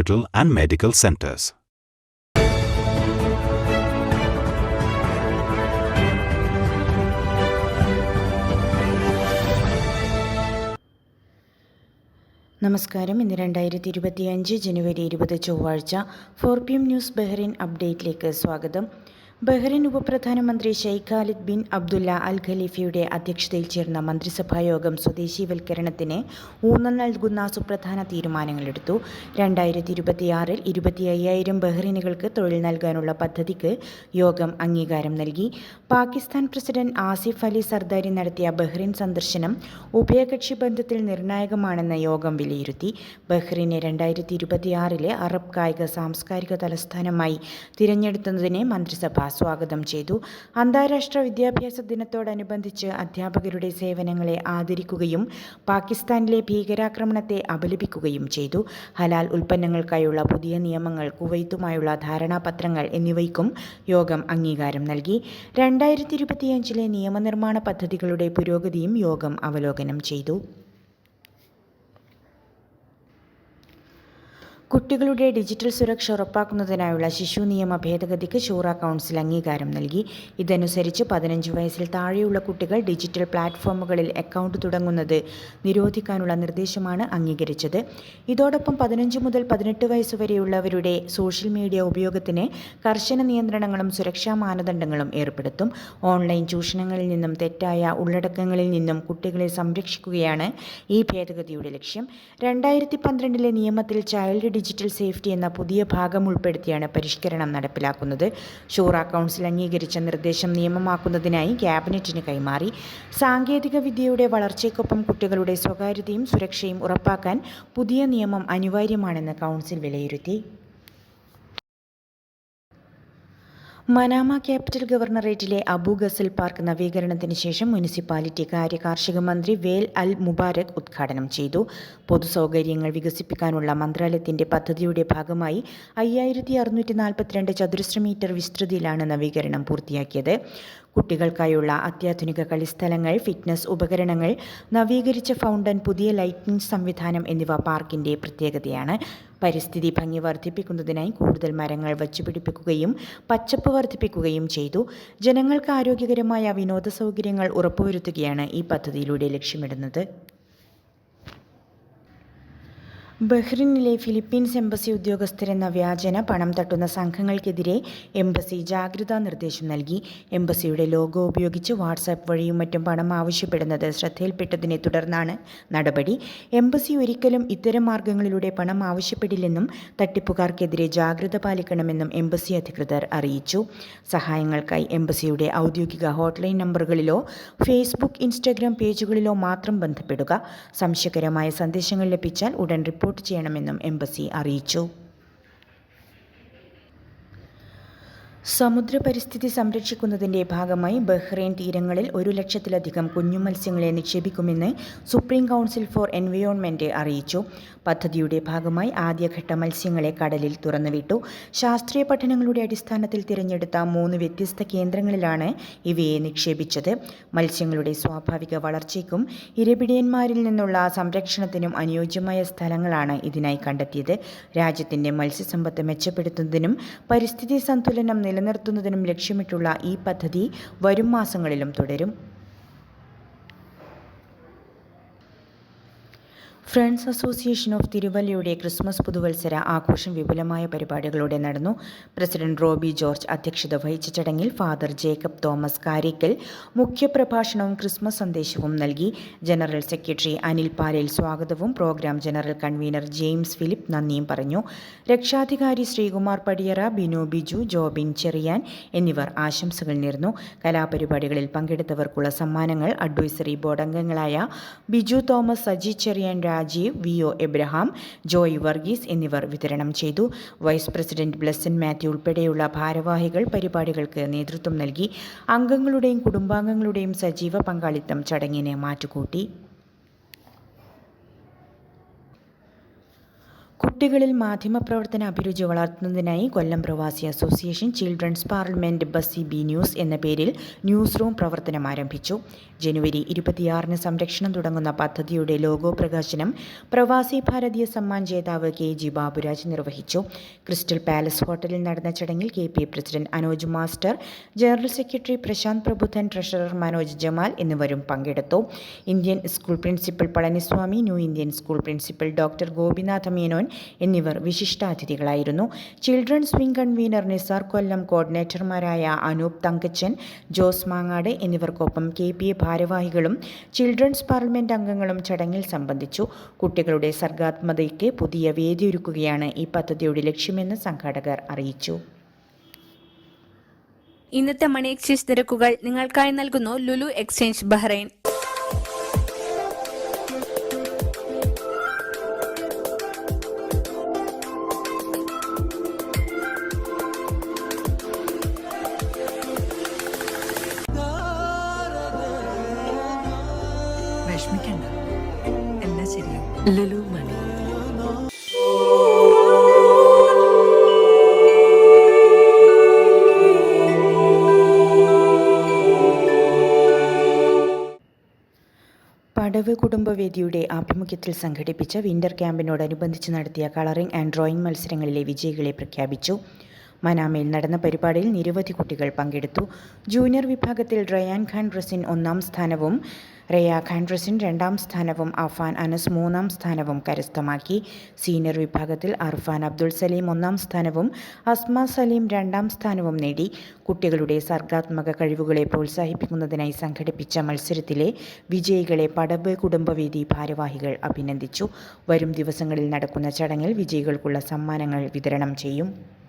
hospital and medical centers. നമസ്കാരം ഇന്ന് രണ്ടായിരത്തി ഇരുപത്തിയഞ്ച് ജനുവരി ഇരുപത് ചൊവ്വാഴ്ച four P M news Bahrain അപ്ഡേറ്റിലേക്ക് സ്വാഗതം ബഹ്റിൻ ഉപപ്രധാനമന്ത്രി Sheikh Khalid bin Abdullah Al ഖലീഫയുടെ അധ്യക്ഷതയിൽ ചേർന്ന മന്ത്രിസഭാ യോഗം സ്വദേശീവൽക്കരണത്തിന് ഊന്നൽ നൽകുന്ന സുപ്രധാന തീരുമാനങ്ങളെടുത്തു. രണ്ടായിരത്തി ഇരുപത്തിയാറിൽ ഇരുപത്തി അയ്യായിരം ബഹ്റിനുകൾക്ക് തൊഴിൽ നൽകാനുള്ള പദ്ധതിക്ക് യോഗം അംഗീകാരം നൽകി. പാകിസ്ഥാൻ പ്രസിഡന്റ് ആസിഫ് അലി സർദാരി നടത്തിയ ബഹ്റിൻ സന്ദർശനം ഉഭയകക്ഷി ബന്ധത്തിൽ നിർണായകമാണെന്ന് യോഗം വിലയിരുത്തി. ബഹ്റിനെ രണ്ടായിരത്തി ഇരുപത്തിയാറിലെ അറബ് കായിക സാംസ്കാരിക തലസ്ഥാനമായി തിരഞ്ഞെടുത്തതിനെ മന്ത്രിസഭ സ്വാഗതം ചെയ്തു. അന്താരാഷ്ട്ര വിദ്യാഭ്യാസ ദിനത്തോടനുബന്ധിച്ച് അധ്യാപകരുടെ സേവനങ്ങളെ ആദരിക്കുകയും പാകിസ്ഥാനിലെ ഭീകരാക്രമണത്തെ അപലപിക്കുകയും ചെയ്തു. ഹലാൽ ഉൽപ്പന്നങ്ങൾക്കായുള്ള പുതിയ നിയമങ്ങൾ കുവൈത്തുമായുള്ള ധാരണാപത്രങ്ങൾ എന്നിവയ്ക്കും യോഗം അംഗീകാരം നൽകി. രണ്ടായിരത്തി ഇരുപത്തിയഞ്ചിലെ നിയമനിർമ്മാണ പദ്ധതികളുടെ പുരോഗതിയും യോഗം അവലോകനം ചെയ്തു. കുട്ടികളുടെ ഡിജിറ്റൽ സുരക്ഷ ഉറപ്പാക്കുന്നതിനായുള്ള ശിശു നിയമ ഭേദഗതിക്ക് ഷൂറ കൗൺസിൽ അംഗീകാരം നൽകി. ഇതനുസരിച്ച് പതിനഞ്ച് വയസ്സിൽ താഴെയുള്ള കുട്ടികൾ ഡിജിറ്റൽ പ്ലാറ്റ്ഫോമുകളിൽ അക്കൗണ്ട് തുടങ്ങുന്നത് നിരോധിക്കാനുള്ള നിർദ്ദേശമാണ് അംഗീകരിച്ചത്. ഇതോടൊപ്പം പതിനഞ്ച് മുതൽ പതിനെട്ട് വയസ്സ് വരെയുള്ളവരുടെ സോഷ്യൽ മീഡിയ ഉപയോഗത്തിന് കർശന നിയന്ത്രണങ്ങളും സുരക്ഷാ മാനദണ്ഡങ്ങളും ഏർപ്പെടുത്തും. ഓൺലൈൻ ചൂഷണങ്ങളിൽ നിന്നും തെറ്റായ ഉള്ളടക്കങ്ങളിൽ നിന്നും കുട്ടികളെ സംരക്ഷിക്കുകയാണ് ഈ ഭേദഗതിയുടെ ലക്ഷ്യം. രണ്ടായിരത്തി പന്ത്രണ്ടിലെ നിയമത്തിൽ ചൈൽഡ് ഡിജിറ്റൽ സേഫ്റ്റി എന്ന പുതിയ ഭാഗം ഉൾപ്പെടുത്തിയാണ് പരിഷ്കരണം നടപ്പിലാക്കുന്നത്. ഷൂറ കൗൺസിൽ അംഗീകരിച്ച നിർദ്ദേശം നിയമമാക്കുന്നതിനായി ക്യാബിനറ്റിന് കൈമാറി. സാങ്കേതിക വിദ്യയുടെ വളർച്ചയ്ക്കൊപ്പം കുട്ടികളുടെ സ്വകാര്യതയും സുരക്ഷയും ഉറപ്പാക്കാൻ പുതിയ നിയമം അനിവാര്യമാണെന്ന് കൗൺസിൽ വിലയിരുത്തി. മനാമ ക്യാപിറ്റൽ ഗവർണറേറ്റിലെ അബു ഗസൽ പാർക്ക് നവീകരണത്തിന് ശേഷം മുനിസിപ്പാലിറ്റി കാര്യ കാർഷിക മന്ത്രി വേൽ അൽ മുബാരക് ഉദ്ഘാടനം ചെയ്തു. പൊതുസൗകര്യങ്ങൾ വികസിപ്പിക്കാനുള്ള മന്ത്രാലയത്തിന്റെ പദ്ധതിയുടെ ഭാഗമായി അയ്യായിരത്തി അറുന്നൂറ്റി നാൽപ്പത്തിരണ്ട് ചതുരശ്ര മീറ്റർ വിസ്തൃതിയിലാണ് നവീകരണം പൂർത്തിയാക്കിയത്. കുട്ടികൾക്കായുള്ള അത്യാധുനിക കളിസ്ഥലങ്ങൾ ഫിറ്റ്നസ് ഉപകരണങ്ങൾ നവീകരിച്ച ഫൗണ്ടൻ പുതിയ ലൈറ്റിംഗ് സംവിധാനം എന്നിവ പാർക്കിന്റെ പ്രത്യേകതയാണ്. പരിസ്ഥിതി ഭംഗി വർദ്ധിപ്പിക്കുന്നതിനായി കൂടുതൽ മരങ്ങൾ വച്ചുപിടിപ്പിക്കുകയും പച്ചപ്പ് വർദ്ധിപ്പിക്കുകയും ചെയ്തു. ജനങ്ങൾക്ക് ആരോഗ്യകരമായ വിനോദ സൗകര്യങ്ങൾ ഉറപ്പുവരുത്തുകയാണ് ഈ പദ്ധതിയിലൂടെ ലക്ഷ്യമിടുന്നത്. ബഹ്റിനിലെ ഫിലിപ്പീൻസ് എംബസി ഉദ്യോഗസ്ഥരെന്ന വ്യാജന പണം തട്ടുന്ന സംഘങ്ങൾക്കെതിരെ എംബസി ജാഗ്രതാ നിർദ്ദേശം നൽകി. എംബസിയുടെ ലോഗോ ഉപയോഗിച്ച് വാട്സാപ്പ് വഴിയും മറ്റും പണം ആവശ്യപ്പെടുന്നത് ശ്രദ്ധയിൽപ്പെട്ടതിനെ തുടർന്നാണ് നടപടി. എംബസി ഒരിക്കലും ഇത്തരം മാർഗങ്ങളിലൂടെ പണം ആവശ്യപ്പെടില്ലെന്നും തട്ടിപ്പുകാർക്കെതിരെ ജാഗ്രത പാലിക്കണമെന്നും എംബസി അധികൃതർ അറിയിച്ചു. സഹായങ്ങൾക്കായി എംബസിയുടെ ഔദ്യോഗിക ഹോട്ട്ലൈൻ നമ്പറുകളിലോ ഫേസ്ബുക്ക് ഇൻസ്റ്റഗ്രാം പേജുകളിലോ മാത്രം ബന്ധപ്പെടുക. സംശയകരമായ സന്ദേശങ്ങൾ ലഭിച്ചാൽ ഉടൻ റിപ്പോർട്ട് റിപ്പോർട്ട് ചെയ്യണമെന്നും എംബസി അറിയിച്ചു. സമുദ്ര പരിസ്ഥിതി സംരക്ഷിക്കുന്നതിന്റെ ഭാഗമായി ബഹ്റൈൻ തീരങ്ങളിൽ ഒരു ലക്ഷത്തിലധികം കുഞ്ഞു മത്സ്യങ്ങളെ നിക്ഷേപിക്കുമെന്ന് സുപ്രീം കൗൺസിൽ ഫോർ എൻവയോൺമെന്റ് അറിയിച്ചു. പദ്ധതിയുടെ ഭാഗമായി ആദ്യഘട്ട മത്സ്യങ്ങളെ കടലിൽ തുറന്നുവിട്ടു. ശാസ്ത്രീയ പഠനങ്ങളുടെ അടിസ്ഥാനത്തിൽ തിരഞ്ഞെടുത്ത മൂന്ന് വ്യത്യസ്ത കേന്ദ്രങ്ങളിലാണ് ഇവയെ നിക്ഷേപിച്ചത്. മത്സ്യങ്ങളുടെ സ്വാഭാവിക വളർച്ചയ്ക്കും ഇരപിടിയന്മാരിൽ നിന്നുള്ള സംരക്ഷണത്തിനും അനുയോജ്യമായ സ്ഥലങ്ങളാണ് ഇതിനായി കണ്ടെത്തിയത്. രാജ്യത്തിന്റെ മത്സ്യസമ്പത്ത് മെച്ചപ്പെടുത്തുന്നതിനും പരിസ്ഥിതി സന്തുലനം നിലനിർത്തുന്നതിനും ലക്ഷ്യമിട്ടുള്ള ഈ പദ്ധതി വരും മാസങ്ങളിലും തുടരും. ഫ്രണ്ട്സ് അസോസിയേഷൻ ഓഫ് തിരുവല്ലയുടെ ക്രിസ്മസ് പുതുവത്സര ആഘോഷം വിപുലമായ പരിപാടികളോടെ നടന്നു. പ്രസിഡന്റ് റോബി ജോർജ് അധ്യക്ഷത വഹിച്ച ചടങ്ങിൽ ഫാദർ ജേക്കബ് തോമസ് കാരിക്കൽ മുഖ്യപ്രഭാഷണവും ക്രിസ്മസ് സന്ദേശവും നൽകി. ജനറൽ സെക്രട്ടറി അനിൽ പാലേൽ സ്വാഗതവും. Programme general convener James Philip നന്ദിയും പറഞ്ഞു. രക്ഷാധികാരി ശ്രീകുമാർ പടിയറ ബിനു ബിജു ജോബിൻ ചെറിയാൻ എന്നിവർ ആശംസകൾ നേർന്നു. കലാപരിപാടികളിൽ പങ്കെടുത്തവർക്കുള്ള സമ്മാനങ്ങൾ അഡ്വൈസറി ബോർഡ് അംഗങ്ങളായ Biju Thomas Saji Cherian Rajeev V O Abraham Joy Varghese എന്നിവർ വിതരണം ചെയ്തു. വൈസ് പ്രസിഡന്റ് ബ്ലസ്സൻ മാത്യു ഉൾപ്പെടെയുള്ള ഭാരവാഹികൾ പരിപാടികൾക്ക് നേതൃത്വം നൽകി. അംഗങ്ങളുടെയും കുടുംബാംഗങ്ങളുടെയും സജീവ പങ്കാളിത്തം ചടങ്ങിനെ മാറ്റുകൂട്ടി. കുട്ടികളിൽ മാധ്യമപ്രവർത്തന അഭിരുചി വളർത്തുന്നതിനായി Kollam Pravasi association children's parliament buzzy bee news എന്ന പേരിൽ ന്യൂസ് റൂം പ്രവർത്തനം ആരംഭിച്ചു. ജനുവരി ഇരുപത്തിയാറിന് സംരക്ഷണം തുടങ്ങുന്ന പദ്ധതിയുടെ ലോഗോ പ്രകാശനം പ്രവാസി ഭാരതീയ സമ്മാൻ ജേതാവ് കെ ജി ബാബുരാജ് നിർവഹിച്ചു. ക്രിസ്റ്റൽ പാലസ് ഹോട്ടലിൽ നടന്ന ചടങ്ങിൽ K P president Anoj master general secretary Prashanth Prabuddhan treasurer Manoj Jamal എന്നിവരും പങ്കെടുത്തു. Indian school principal Palaniswamy new Indian school principal doctor Gopinatha Menon എന്നിവർ വിശിഷ്ടാതിഥികളായിരുന്നു. Children's wing convener Nisar Kollam കോർഡിനേറ്റർമാരായ Anoop Thankachan Jose Mangad എന്നിവർക്കൊപ്പം K P A ഭാരവാഹികളും children's parliament അംഗങ്ങളും ചടങ്ങിൽ സംബന്ധിച്ചു. കുട്ടികളുടെ സർഗാത്മതയ്ക്ക് പുതിയ വേദിയൊരുക്കുകയാണ് ഈ പദ്ധതിയുടെ ലക്ഷ്യമെന്ന് സംഘാടകർ അറിയിച്ചു. ഇന്നത്തെ മണി എക്സ്ചേഞ്ച് നിരക്കുകൾ നിങ്ങൾക്കായി നൽകുന്നു ലുലു എക്സ്ചേഞ്ച് ബഹ്റൈൻ. വിഷമിക്കണ്ട. എല്ലാം ശരിയാവും. ലലു മണി. പടവ് കുടുംബവേദിയുടെ ആഭിമുഖ്യത്തിൽ സംഘടിപ്പിച്ച വിന്റർ ക്യാമ്പിനോടനുബന്ധിച്ച് നടത്തിയ കളറിംഗ് ആൻഡ് ഡ്രോയിംഗ് മത്സരങ്ങളിലെ വിജയികളെ പ്രഖ്യാപിച്ചു. മനാമയിൽ നടന്ന പരിപാടിയിൽ നിരവധി കുട്ടികൾ പങ്കെടുത്തു. ജൂനിയർ വിഭാഗത്തിൽ റയാൻ ഖാൻ റസിൻ ഒന്നാം സ്ഥാനവും റയ ഖാൻ റസിൻ രണ്ടാം സ്ഥാനവും അഫാൻ അനസ് മൂന്നാം സ്ഥാനവും കരസ്ഥമാക്കി. സീനിയർ വിഭാഗത്തിൽ അർഫാൻ അബ്ദുൾ സലീം ഒന്നാം സ്ഥാനവും അസ്മ സലീം രണ്ടാം സ്ഥാനവും നേടി. കുട്ടികളുടെ സർഗാത്മക കഴിവുകളെ പ്രോത്സാഹിപ്പിക്കുന്നതിനായി സംഘടിപ്പിച്ച മത്സരത്തിലെ വിജയികളെ പടബ് കുടുംബവേദി ഭാരവാഹികൾ അഭിനന്ദിച്ചു. വരും ദിവസങ്ങളിൽ നടക്കുന്ന ചടങ്ങിൽ വിജയികൾക്കുള്ള സമ്മാനങ്ങൾ വിതരണം ചെയ്യും.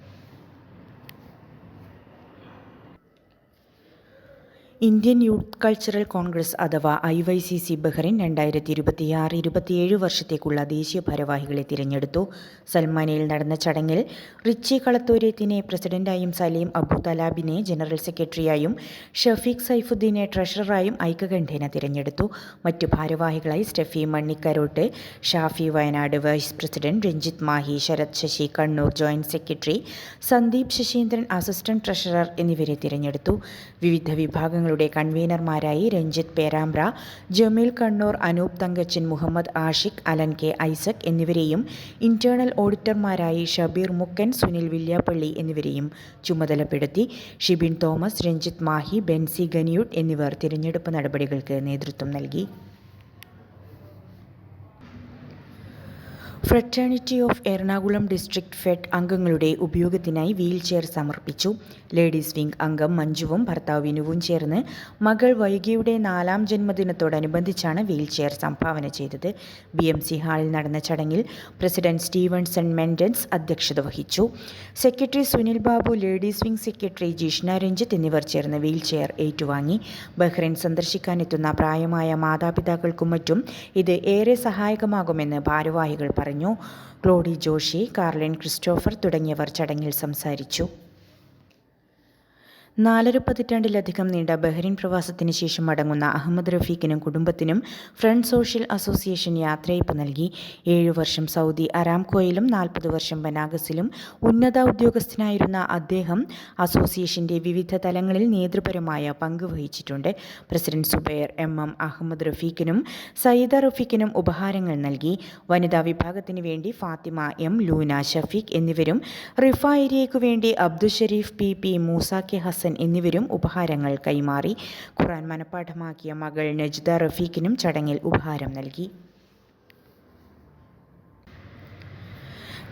ഇന്ത്യൻ യൂത്ത് കൾച്ചറൽ കോൺഗ്രസ് അഥവാ I Y C C Bahrain രണ്ടായിരത്തി ഇരുപത്തിയാറ് ഇരുപത്തിയേഴ് വർഷത്തേക്കുള്ള ദേശീയ ഭാരവാഹികളെ തിരഞ്ഞെടുത്തു. സൽമാനയിൽ നടന്ന ചടങ്ങിൽ റിച്ചി കളത്തോര്യത്തിനെ പ്രസിഡന്റായും സലീം അബു തലാബിനെ ജനറൽ സെക്രട്ടറിയായും ഷഫീഖ് സൈഫുദ്ദീനെ ട്രഷററായും ഐക്യകണ്ഠേന തിരഞ്ഞെടുത്തു. മറ്റു ഭാരവാഹികളായി Steffi Mannikkarott Shafi Wayanad vice president Ranjith Mahe Sarath Sasi Kannur joint secretary Sandeep Sasindran assistant treasurer എന്നിവരെ തിരഞ്ഞെടുത്തു. വിവിധ വിഭാഗങ്ങളുടെ കൺവീനർമാരായി രഞ്ജിത്ത് പേരാമ്പ്ര ജമീൽ കണ്ണൂർ അനൂപ് തങ്കച്ചൻ മുഹമ്മദ് ആഷിഖ് അലൻ കെ ഐസക് എന്നിവരെയും ഇന്റേണൽ ഓഡിറ്റർമാരായി ഷബീർ മുക്കൻ സുനിൽ വില്യാപ്പള്ളി എന്നിവരെയും ചുമതലപ്പെടുത്തി ഷിബിൻ തോമസ് രഞ്ജിത്ത് മാഹി ബെൻസി ഗനിയൂട്ട് എന്നിവർ തിരഞ്ഞെടുപ്പ് നടപടികൾക്ക് നേതൃത്വം നൽകി. Fraternity of Ernakulam district fed അംഗങ്ങളുടെ ഉപയോഗത്തിനായി വീൽ ചെയർ സമർപ്പിച്ചു ലേഡീസ് വിംഗ് അംഗം മഞ്ജുവും ഭർത്താവ് വിനുവും ചേർന്ന് മകൾ വൈകിയുടെ നാലാം ജന്മദിനത്തോടനുബന്ധിച്ചാണ് വീൽ ചെയർ സംഭാവന ചെയ്തത് ബി എം സി ഹാളിൽ നടന്ന ചടങ്ങിൽ പ്രസിഡന്റ് സ്റ്റീവൻസൺ മെൻഡൻസ് അധ്യക്ഷത വഹിച്ചു secretary Sunil Babu ladies wing secretary Jishna Ranjith എന്നിവർ ചേർന്ന് വീൽ ചെയർ ഏറ്റുവാങ്ങി. ബഹ്റൈൻ സന്ദർശിക്കാനെത്തുന്ന പ്രായമായ മാതാപിതാക്കൾക്കും മറ്റും ഇത് ഏറെ സഹായകമാകുമെന്ന് ഭാരവാഹികൾ പറഞ്ഞു ക്ലോഡി ജോഷി കാർലിൻ ക്രിസ്റ്റോഫർ തുടങ്ങിയവർ ചടങ്ങിൽ സംസാരിച്ചു. നാലര പതിറ്റാണ്ടിലധികം നീണ്ട ബഹ്റിൻ പ്രവാസത്തിന് ശേഷം മടങ്ങുന്ന അഹമ്മദ് റഫീഖിനും കുടുംബത്തിനും ഫ്രണ്ട് സോഷ്യൽ അസോസിയേഷൻ യാത്രയയപ്പ് നൽകി. ഏഴു വർഷം സൗദി അരാംകോയിലും നാൽപ്പത് വർഷം ബനാഗസിലും ഉന്നത ഉദ്യോഗസ്ഥനായിരുന്ന അദ്ദേഹം അസോസിയേഷന്റെ വിവിധ തലങ്ങളിൽ നേതൃപരമായ പങ്ക് വഹിച്ചിട്ടുണ്ട്. President Zubair M M Ahmed റഫീഖിനും Sayyida റഫീഖിനും ഉപഹാരങ്ങൾ നൽകി. വനിതാ വിഭാഗത്തിന് വേണ്ടി ഫാത്തിമ എം ലൂന ഷഫീഖ് എന്നിവരും റിഫ ഏരിയയ്ക്കു വേണ്ടി Abdul Shareef P P Moosa K Hassan എന്നിവരും ഉപഹാരങ്ങൾ കൈമാറി. ഖുറാൻ മനഃപ്പാഠമാക്കിയ മകൾ നജ്ദ റഫീഖിനും ചടങ്ങിൽ ഉപഹാരം നൽകി.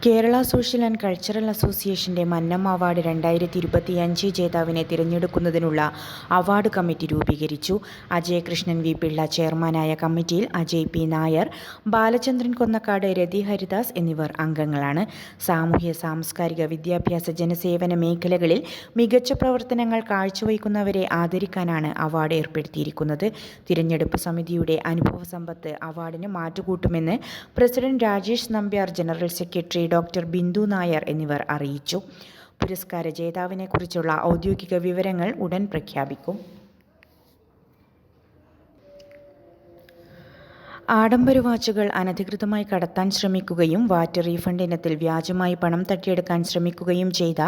കേരള സോഷ്യൽ ആൻഡ് കൾച്ചറൽ അസോസിയേഷന്റെ മന്നം അവാർഡ് രണ്ടായിരത്തി ഇരുപത്തിയഞ്ച് ജേതാവിനെ തിരഞ്ഞെടുക്കുന്നതിനുള്ള അവാർഡ് കമ്മിറ്റി രൂപീകരിച്ചു. അജയ് കൃഷ്ണൻ വി പിള്ള ചെയർമാനായ കമ്മിറ്റിയിൽ അജയ് പി നായർ ബാലചന്ദ്രൻ കൊന്നക്കാട് രതി ഹരിദാസ് എന്നിവർ അംഗങ്ങളാണ്. സാമൂഹ്യ സാംസ്കാരിക വിദ്യാഭ്യാസ ജനസേവന മേഖലകളിൽ മികച്ച പ്രവർത്തനങ്ങൾ കാഴ്ചവയ്ക്കുന്നവരെ ആദരിക്കാനാണ് അവാർഡ് ഏർപ്പെടുത്തിയിരിക്കുന്നത്. തിരഞ്ഞെടുപ്പ് സമിതിയുടെ അനുഭവ സമ്പത്ത് അവാർഡിന് മാറ്റുകൂട്ടുമെന്ന് president Rajesh Nambiar general secretary doctor Bindu Nair എന്നിവർ അറിയിച്ചു. പുരസ്കാര ജേതാവിനെക്കുറിച്ചുള്ള ഔദ്യോഗിക വിവരങ്ങൾ ഉടൻ പ്രഖ്യാപിക്കും. ആഡംബര വാച്ചുകൾ അനധികൃതമായി കടത്താൻ ശ്രമിക്കുകയും വാറ്റ് റീഫണ്ട് ഇനത്തിൽ വ്യാജമായി പണം തട്ടിയെടുക്കാൻ ശ്രമിക്കുകയും ചെയ്ത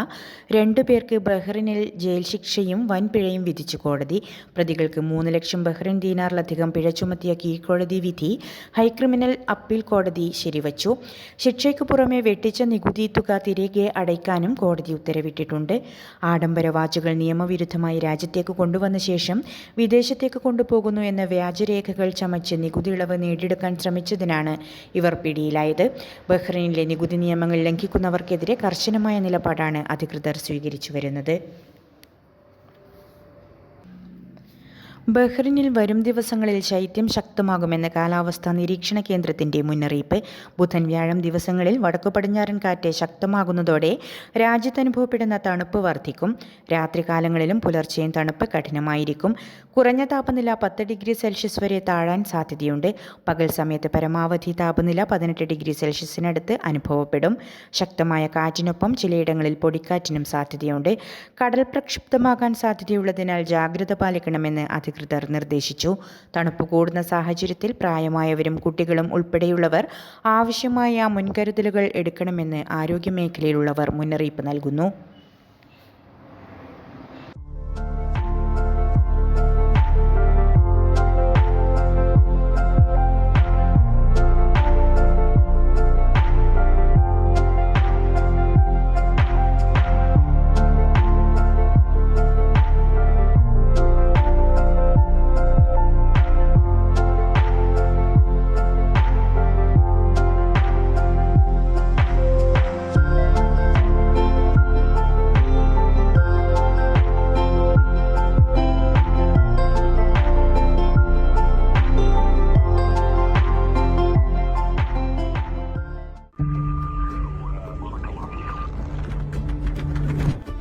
രണ്ടു പേർക്ക് ബഹ്റിനിൽ ജയിൽ ശിക്ഷയും വൻപിഴയും വിധിച്ചു കോടതി. പ്രതികൾക്ക് മൂന്ന് ലക്ഷം ബഹ്റിൻ ദീനാറിലധികം പിഴ ചുമത്തിയ കീഴ്ക്കോടതി വിധി ഹൈക്രിമിനൽ അപ്പീൽ കോടതി ശരിവച്ചു. ശിക്ഷയ്ക്ക് പുറമെ വെട്ടിച്ച നികുതി തുക തിരികെ അടയ്ക്കാനും കോടതി ഉത്തരവിട്ടിട്ടുണ്ട്. ആഡംബര വാച്ചുകൾ നിയമവിരുദ്ധമായി രാജ്യത്തേക്ക് കൊണ്ടുവന്ന ശേഷം വിദേശത്തേക്ക് കൊണ്ടുപോകുന്നു എന്ന വ്യാജരേഖകൾ ചമച്ച് നികുതി ഇളവ് നേടിയെടുക്കാൻ ശ്രമിച്ചതിനാണ് ഇവർ പിടിയിലായത്. ബഹ്റൈനിലെ നികുതി നിയമങ്ങൾ ലംഘിക്കുന്നവർക്കെതിരെ കർശനമായ നിലപാടാണ് അധികൃതർ സ്വീകരിച്ചു വരുന്നത്. ബഹ്റിനിൽ വരും ദിവസങ്ങളിൽ ശൈത്യം ശക്തമാകുമെന്ന് കാലാവസ്ഥാ നിരീക്ഷണ കേന്ദ്രത്തിന്റെ മുന്നറിയിപ്പ്. ബുധൻ വ്യാഴം ദിവസങ്ങളിൽ വടക്കു പടിഞ്ഞാറൻ കാറ്റ് ശക്തമാകുന്നതോടെ രാജ്യത്ത് അനുഭവപ്പെടുന്ന തണുപ്പ് വർദ്ധിക്കും. രാത്രികാലങ്ങളിലും പുലർച്ചെയും തണുപ്പ് കഠിനമായിരിക്കും. കുറഞ്ഞ താപനില പത്ത് ഡിഗ്രി സെൽഷ്യസ് വരെ താഴാൻ സാധ്യതയുണ്ട്. പകൽ സമയത്ത് പരമാവധി താപനില പതിനെട്ട് ഡിഗ്രി സെൽഷ്യസിനടുത്ത് അനുഭവപ്പെടും. ശക്തമായ കാറ്റിനൊപ്പം ചിലയിടങ്ങളിൽ പൊടിക്കാറ്റിനും സാധ്യതയുണ്ട്. കടൽ പ്രക്ഷുബ്ധമാകാൻ സാധ്യതയുള്ളതിനാൽ ജാഗ്രത പാലിക്കണമെന്ന് അധികൃതർ നിർദ്ദേശിച്ചു. തണുപ്പ് കൂടുന്ന സാഹചര്യത്തിൽ പ്രായമായവരും കുട്ടികളും ഉൾപ്പെടെയുള്ളവർ ആവശ്യമായ മുൻകരുതലുകൾ എടുക്കണമെന്ന് ആരോഗ്യമേഖലയിലുള്ളവർ മുന്നറിയിപ്പ് നൽകുന്നു.